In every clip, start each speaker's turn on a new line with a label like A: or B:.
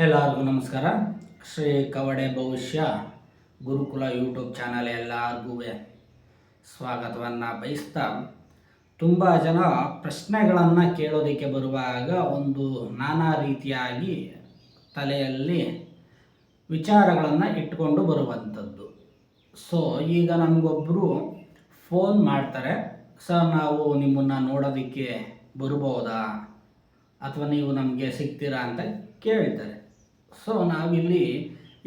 A: ಎಲ್ಲರಿಗೂ ನಮಸ್ಕಾರ. ಶ್ರೀ ಕವಡೆ ಭವಿಷ್ಯ ಗುರುಕುಲ ಯೂಟ್ಯೂಬ್ ಚಾನಲ್ ಎಲ್ಲರಿಗೂ ಸ್ವಾಗತವನ್ನು ಬಯಸ್ತಾ ತುಂಬ ಜನ ಪ್ರಶ್ನೆಗಳನ್ನು ಕೇಳೋದಕ್ಕೆ ಬರುವಾಗ ಒಂದು ನಾನಾ ರೀತಿಯಾಗಿ ತಲೆಯಲ್ಲಿ ವಿಚಾರಗಳನ್ನು ಇಟ್ಕೊಂಡು ಬರುವಂಥದ್ದು. ಸೊ ಈಗ ನಮಗೊಬ್ಬರು ಫೋನ್ ಮಾಡ್ತಾರೆ. ಸರ್ ನಾವು ನಿಮ್ಮನ್ನು ನೋಡೋದಕ್ಕೆ ಬರ್ಬೋದಾ ಅಥವಾ ನೀವು ನಮಗೆ ಸಿಗ್ತೀರಾ ಅಂತ ಕೇಳ್ತಾರೆ. ಸೊ ನಾವಿಲ್ಲಿ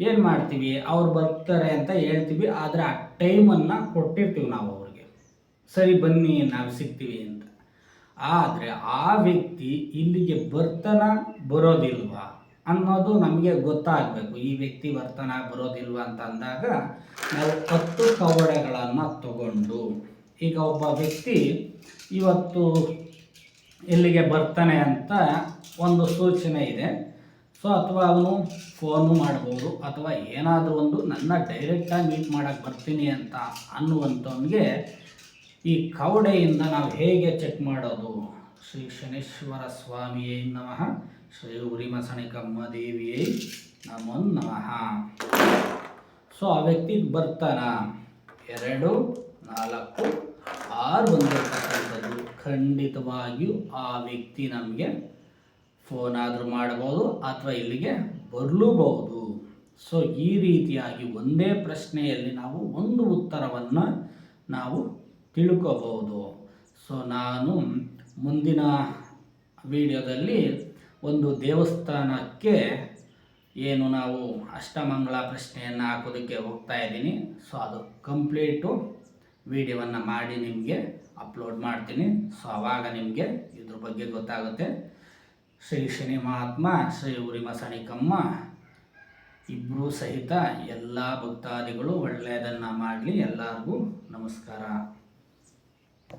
A: ಏನು ಮಾಡ್ತೀವಿ? ಅವ್ರು ಬರ್ತಾರೆ ಅಂತ ಹೇಳ್ತೀವಿ, ಆದರೆ ಆ ಟೈಮನ್ನು ಕೊಟ್ಟಿರ್ತೀವಿ ನಾವು ಅವ್ರಿಗೆ. ಸರಿ, ಬನ್ನಿ, ನಾವು ಸಿಗ್ತೀವಿ ಅಂತ. ಆದರೆ ಆ ವ್ಯಕ್ತಿ ಇಲ್ಲಿಗೆ ಬರ್ತನ ಬರೋದಿಲ್ವಾ ಅನ್ನೋದು ನಮಗೆ ಗೊತ್ತಾಗಬೇಕು. ಈ ವ್ಯಕ್ತಿ ಬರ್ತನ ಬರೋದಿಲ್ವಾ ಅಂತ ಅಂದಾಗ ನಾವು ಹತ್ತು ಕವಡೆಗಳನ್ನು ತಗೊಂಡು, ಈಗ ಒಬ್ಬ ವ್ಯಕ್ತಿ ಇವತ್ತು ಇಲ್ಲಿಗೆ ಬರ್ತಾನೆ ಅಂತ ಒಂದು ಸೂಚನೆ ಇದೆ. ಸೊ ಅಥವಾ ಅವನು ಫೋನು ಮಾಡ್ಬೋದು, ಅಥವಾ ಏನಾದರೂ ಒಂದು ನನ್ನ ಡೈರೆಕ್ಟಾಗಿ ಮೀಟ್ ಮಾಡೋಕ್ಕೆ ಬರ್ತೀನಿ ಅಂತ ಅನ್ನುವಂಥವನಿಗೆ ಈ ಕವಡೆಯಿಂದ ನಾವು ಹೇಗೆ ಚೆಕ್ ಮಾಡೋದು? ಶ್ರೀ ಶನೇಶ್ವರ ಸ್ವಾಮಿಯೇ ನಮಃ, ಶ್ರೀ ಉರಿಮಸಣಿಕಮ್ಮ ದೇವಿಯೇ ನಮೋ ನಮಃ. ಸೊ ಆ ವ್ಯಕ್ತಿ ಬರ್ತಾನ? ಎರಡು, ನಾಲ್ಕು, ಆರು ಬಂದಿರತಕ್ಕಂಥದ್ದು. ಖಂಡಿತವಾಗಿಯೂ ಆ ವ್ಯಕ್ತಿ ನಮಗೆ ಫೋನ್ ಆದರೂ ಮಾಡಬಹುದು ಅಥವಾ ಇಲ್ಲಿಗೆ ಬರಲೂಬಹುದು. ಸೊ ಈ ರೀತಿಯಾಗಿ ಒಂದೇ ಪ್ರಶ್ನೆಯಲ್ಲಿ ನಾವು ಒಂದು ಉತ್ತರವನ್ನು ನಾವು ತಿಳ್ಕೋಬಹುದು. ಸೊ ನಾನು ಮುಂದಿನ ವಿಡಿಯೋದಲ್ಲಿ ಒಂದು ದೇವಸ್ಥಾನಕ್ಕೆ ಏನು ನಾವು ಅಷ್ಟಮಂಗಳ ಪ್ರಶ್ನೆಯನ್ನು ಹಾಕೋದಕ್ಕೆ ಹೋಗ್ತಾ ಇದ್ದೀನಿ. ಸೊ ಅದು ಕಂಪ್ಲೀಟು ವಿಡಿಯೋವನ್ನು ಮಾಡಿ ನಿಮಗೆ ಅಪ್ಲೋಡ್ ಮಾಡ್ತೀನಿ. ಸೊ ಆವಾಗ ನಿಮಗೆ ಇದ್ರ ಬಗ್ಗೆ ಗೊತ್ತಾಗುತ್ತೆ. ಶ್ರೀ ಶನಿ ಮಹಾತ್ಮ ಶ್ರೀ ಉರಿಮ ಸಣಿಕಮ್ಮ ಇಬ್ಬರೂ ಸಹಿತ ಎಲ್ಲ ಭಕ್ತಾದಿಗಳು ಒಳ್ಳೆಯದನ್ನು ಮಾಡಲಿ ಎಲ್ಲರಿಗೂ ನಮಸ್ಕಾರ.